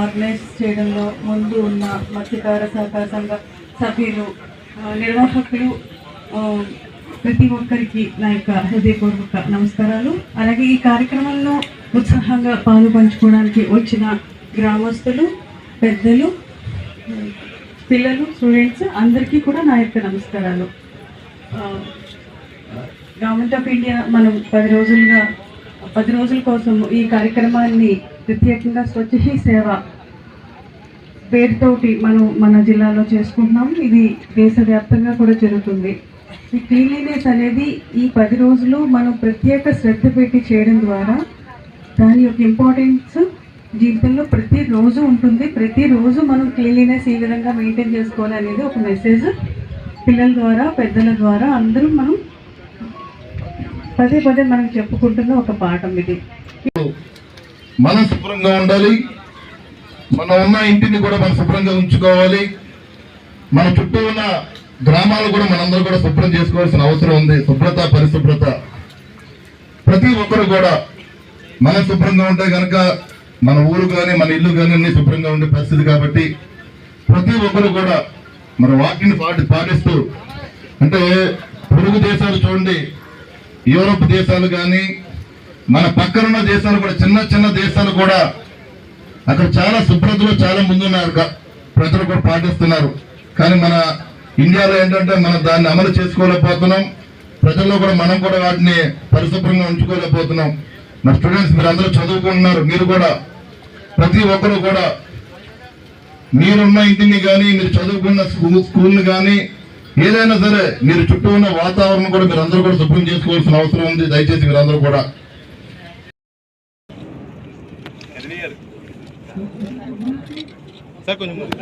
Organise చేయడంలో ముందు ఉన్న మత్స్యకార సహకార సంఘ సభ్యులు నిర్వాహకులు ప్రతి ఒక్కరికి నా యొక్క హృదయపూర్వక నమస్కారాలు. అలాగే ఈ కార్యక్రమంలో ఉత్సాహంగా పాలు పంచుకోవడానికి వచ్చిన గ్రామస్తులు పెద్దలు పిల్లలు స్టూడెంట్స్ అందరికీ కూడా నా యొక్క నమస్కారాలు. గవర్నమెంట్ ఆఫ్ ఇండియా మనం పది రోజులుగా పది రోజుల కోసం ఈ కార్యక్రమాన్ని ప్రత్యేకంగా స్వచ్ఛ హీ సేవ పేరుతోటి మనం మన జిల్లాలో చేసుకుంటున్నాం. ఇది దేశవ్యాప్తంగా కూడా జరుగుతుంది. ఈ క్లీన్లీనెస్ అనేది ఈ పది రోజులు మనం ప్రత్యేక శ్రద్ధ పెట్టి చేయడం ద్వారా దాని యొక్క ఇంపార్టెన్స్ జీవితంలో ప్రతిరోజు ఉంటుంది. ప్రతిరోజు మనం క్లీన్లీనెస్ ఈ విధంగా మెయింటైన్ చేసుకోవాలి అనేది ఒక మెసేజ్ పిల్లల ద్వారా పెద్దల ద్వారా అందరూ మనం పదే పదే మనం చెప్పుకుంటున్న ఒక పాఠం ఇది. మనం శుభ్రంగా ఉండాలి. మనం ఉన్న ఇంటిని కూడా మనం శుభ్రంగా ఉంచుకోవాలి. మన చుట్టూ ఉన్న గ్రామాలు కూడా మనందరూ కూడా శుభ్రం చేసుకోవాల్సిన అవసరం ఉంది. శుభ్రత పరిశుభ్రత. ప్రతి ఒక్కరు కూడా మనం శుభ్రంగా ఉంటే కనుక మన ఊరు కానీ మన ఇల్లు కానీ అన్ని శుభ్రంగా ఉండే పరిస్థితి కాబట్టి ప్రతి ఒక్కరు కూడా మన వాటిని పాటి పాటిస్తూ అంటే పొరుగు దేశాలు చూడండి. యూరోప్ దేశాలు కానీ మన పక్కనున్న దేశాలు కూడా చిన్న చిన్న దేశాలు కూడా అక్కడ చాలా శుభ్రతలో చాలా ముందున్నారు. ప్రజలు కూడా పాటిస్తున్నారు. కానీ మన ఇండియాలో ఏంటంటే మనం దాన్ని అమలు చేసుకోలేకపోతున్నాం. ప్రజల్లో కూడా మనం కూడా వాటిని పరిశుభ్రంగా ఉంచుకోలేకపోతున్నాం. నా స్టూడెంట్స్ మీరు అందరూ చదువుకుంటున్నారు. మీరు కూడా ప్రతి ఒక్కరు కూడా మీరున్న ఇంటిని కానీ మీరు చదువుకున్న స్కూల్ స్కూల్ని కానీ ఏదైనా సరే మీరు చుట్టూ ఉన్న వాతావరణం కూడా మీరు అందరూ కూడా శుభ్రం చేసుకోవాల్సిన అవసరం ఉంది. దయచేసి మీరు అందరూ కూడా సార్ కొంచెం ముందు.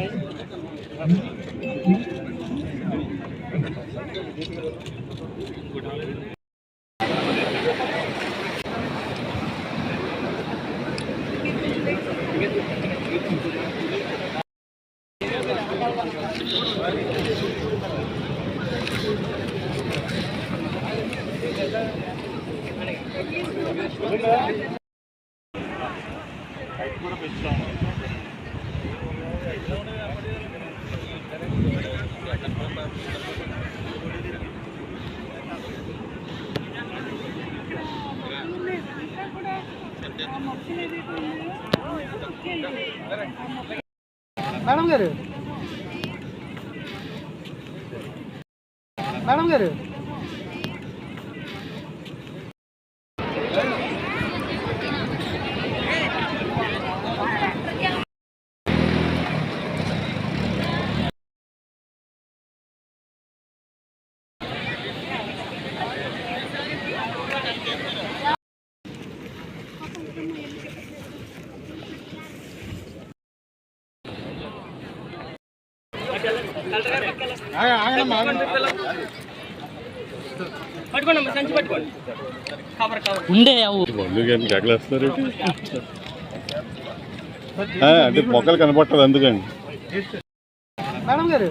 మేడం గారు మేడం గారు ఉండే అంటే మొక్కలు కనపట్టదు అందుకండి మేడం గారు